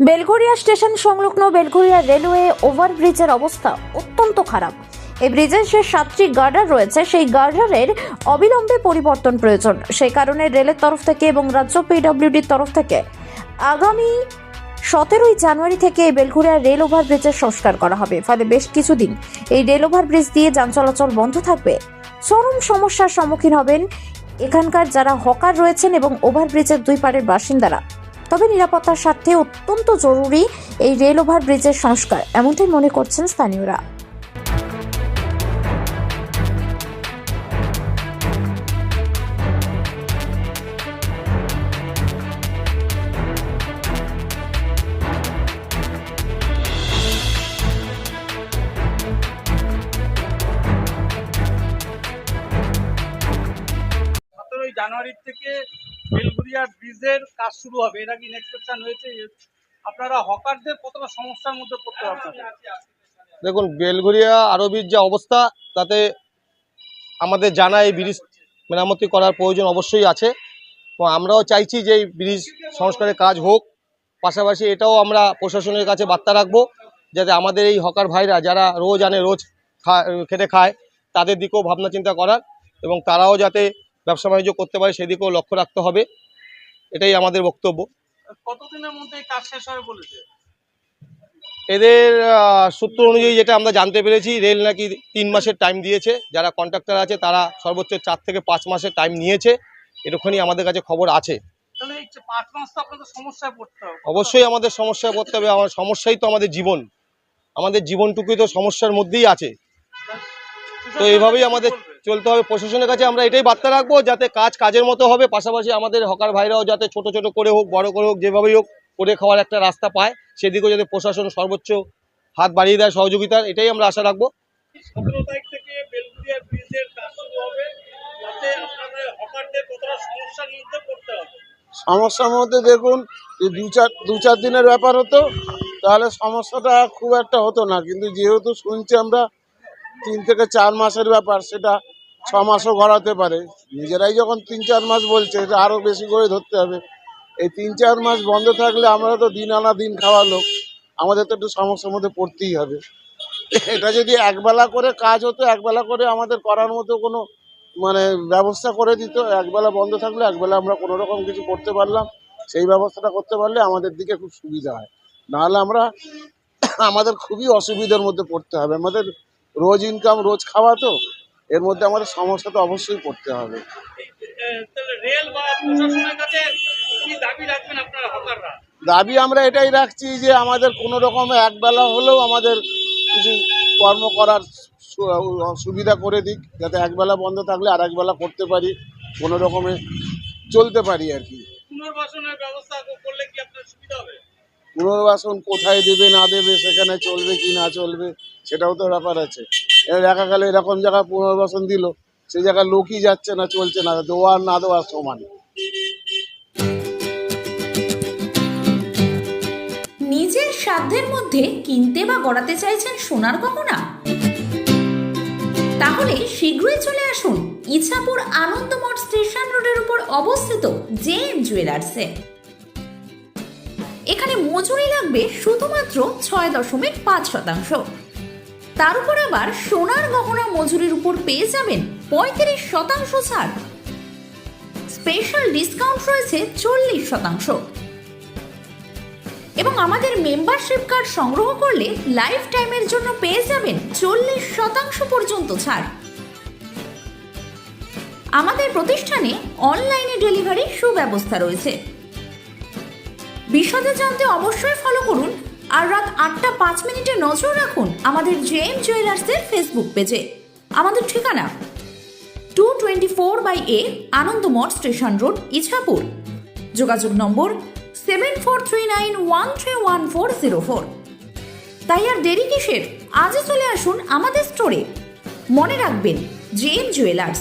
Belgharia station সংলগ্ন Belgharia railway ওভারব্রিজের অবস্থা অত্যন্ত খারাপ। এই ব্রিজের যে সাতটি গার্ডার রয়েছে, সেই গার্ডারের অবিলম্বে পরিবর্তন প্রয়োজন। সেই কারণে রেলের তরফ থেকে এবং রাজ্য পিডব্লিউডির তরফ থেকে আগামী সতেরোই জানুয়ারি থেকে এই বেলঘরিয়া রেল ওভারব্রিজের সংস্কার করা হবে। ফলে বেশ কিছুদিন এই রেল ওভারব্রিজ দিয়ে যান চলাচল বন্ধ থাকবে। চরম সমস্যার সম্মুখীন হবেন এখানকার যারা হকার রয়েছেন এবং ওভারব্রিজের দুই পাড়ের বাসিন্দারা। তবে নিরাপত্তার স্বার্থে অত্যন্ত জরুরি এই রেল ওভার ব্রিজের সংস্কার, এমনটাই মনে করছেন স্থানীয়রা। জানুয়ারি থেকে বেলগুড়িয়া ব্রিজের কাজ শুরু হবে। এর আগে ইনস্পেকশন হয়েছে আপনারা হকারদের কতটা সমস্যার মধ্যে পড়তে হবে দেখুন, বেলঘরিয়া আরবির যে অবস্থা, তাতে আমাদের জানা এই ব্রিজ মেরামতি করার প্রয়োজন অবশ্যই আছে। তো আমরাও চাইছি যে এই ব্রিজ সংস্কারের কাজ হোক। পাশাপাশি এটাও আমরা প্রশাসনের কাছে বার্তা রাখব যাতে আমাদের এই হকার ভাইরা যারা রোজ আনে, রোজ খেটে খায়, তাদের দিকেও ভাবনা চিন্তা করার এবং তারাও যাতে ব্যবসা বাণিজ্য করতে পারে, সেদিকেও লক্ষ্য রাখতে হবে। এটাই আমাদের বক্তব্য। কতদিনের মধ্যে কাজ শেষ হবে বলেছে এদের সূত্র অনুযায়ী যেটা আমরা জানতে পেরেছি রেল নাকি তিন মাসের টাইম দিয়েছে। যারা কন্ট্রাক্টর আছে তারা সর্বোচ্চ চার থেকে পাঁচ মাসের টাইম নিয়েছে। এরকমই আমাদের কাছে খবর আছে। অবশ্যই আমাদের সমস্যায় পড়তে হবে। আমার সমস্যাই তো আমাদের জীবন। আমাদের জীবনটুকুই তো সমস্যার মধ্যেই আছে। তো এইভাবেই আমাদের চলতে হবে। প্রশাসনের কাছে আমরা এটাই বার্তা রাখব যাতে কাজ কাজের মতো হবে পাশাপাশি আমাদের হকার ভাইরাও যাতে ছোট ছোট করে হোক বড় করে হোক যেভাবেই হোক করে খাওয়ার একটা রাস্তা পায়। সেদিকেও যাতে প্রশাসন সর্বোচ্চ হাত বাড়িয়ে দেয় সহযোগিতার এটাই আমরা আশা রাখব। সমস্যার মধ্যে সমস্যার মধ্যে দেখুন যে দু চার দু চার দিনের ব্যাপার হতো তাহলে সমস্যাটা খুব একটা হতো না। কিন্তু যেহেতু শুনছি আমরা তিন থেকে চার মাসের ব্যাপার সেটা ছ মাসও গড়াতে পারে। নিজেরাই যখন তিন চার মাস বলছে, এটা আরও বেশি করে ধরতে হবে। এই তিন চার মাস বন্ধ থাকলে আমরা তো দিন আনা দিন খাওয়া লোক। আমাদের তো একটু সমস্যার মধ্যে পড়তেই হবে। এটা যদি একবেলা করে কাজ হতো, একবেলা করে আমাদের করার মতো কোনো মানে ব্যবস্থা করে দিত, একবেলা বন্ধ থাকলে একবেলা আমরা কোনো রকম কিছু করতে পারলাম, সেই ব্যবস্থাটা করতে পারলে আমাদের দিকে খুব সুবিধা হয়। নাহলে আমরা আমাদের খুবই অসুবিধার মধ্যে পড়তে হবে। আমাদের রোজ ইনকাম রোজ খাওয়া তো এর মধ্যে আমাদের সমস্যা তো অবশ্যই পড়তে হবে। দাবি আমরা এটাই রাখছি যে আমাদের কোনো রকম একবেলা হলেও আমাদের কিছু কর্ম করার সুবিধা করে দিক যাতে একবেলা বন্ধ থাকলে আর একবেলা করতে পারি কোনো রকমে চলতে পারি আর কি। পুনর্বাসনের ব্যবস্থা করলে কি আপনার সুবিধা হবে? পুনর্বাসন কোথায় দেবে না দেবে সেখানে চলবে কি না চলবে সেটাও তো ব্যাপার আছে। দেখা এরকম জায়গায় পুনর্বাসন দিল সেই জায়গায় লোকই যাচ্ছে না, চলছে না দেওয়ার না দেওয়ার সমান। নিজের সাধ্যের মধ্যে কিনতে বা গড়াতে চাইছেন সোনার গহনা? তাহলে শীঘ্রই চলে আসুন ইছাপুর আনন্দমঠ স্টেশন রোডের উপর অবস্থিত জে এম জুয়েলার্সে। এখানে মজুরি লাগবে শুধুমাত্র ছয় দশমিক পাঁচ শতাংশ। তার উপর আবার সোনার গহনা মজুরির উপর পেয়ে যাবেন পঁয়ত্রিশ শতাংশ ছাড়। স্পেশাল ডিসকাউন্ট রয়েছে চল্লিশ শতাংশ। এবং আমাদের মেম্বারশিপ কার্ড সংগ্রহ করলে লাইফ টাইমের জন্য পেয়ে যাবেন চল্লিশ শতাংশ পর্যন্ত ছাড়। আমাদের প্রতিষ্ঠানে অনলাইনে ডেলিভারি সুব্যবস্থা রয়েছে। বিশদে জানতে অবশ্যই ফলো করুন আর রাত আটটা পাঁচ মিনিটে নজর রাখুন আমাদের জেএম জুয়েলার্সের ফেসবুক পেজে। আমাদের ঠিকানা two twenty four by A Anandamath station road, Ichhapur. যোগাযোগ নম্বর seven four three nine one three one four zero four তাই আর দেরি কিসের? আজই চলে আসুন আমাদের স্টোরে মনে রাখবেন, জেএম জুয়েলার্স।